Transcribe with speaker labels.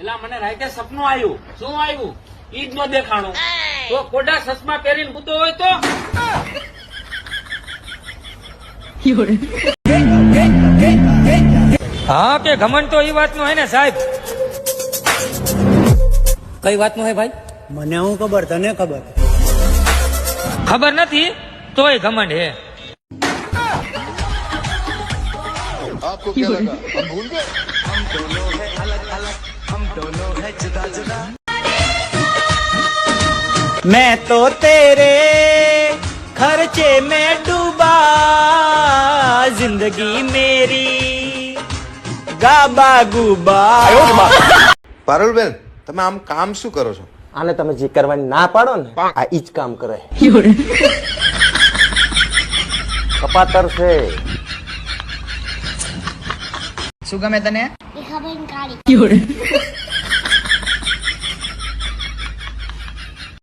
Speaker 1: એલા મને રાતે સપનું આવ્યું શું આવ્યું ઈ જ નો દેખાણું તો કોડા ચશ્મા પહેરીને સૂતો હોય તો હા કે ઘમંડ તો એ વાત નો હે ને સાહેબ કઈ વાત નો હે ભાઈ
Speaker 2: મને હું ખબર તને ખબર
Speaker 1: ખબર નથી તોય ઘમંડ હે
Speaker 3: आपको क्या लगा हम भूल गए
Speaker 2: मैं तो तेरे खर्चे में डूबा जिंदगी मेरी गाबा गुबा
Speaker 4: પારુલબેન તમે આમ કામ શું કરો છો
Speaker 5: આને તમે જે કરવાની ના પાડો ને આ ઈ જ કામ કરે કપાતર છે
Speaker 6: શું ગમે તને
Speaker 7: રેખાબેન કાળી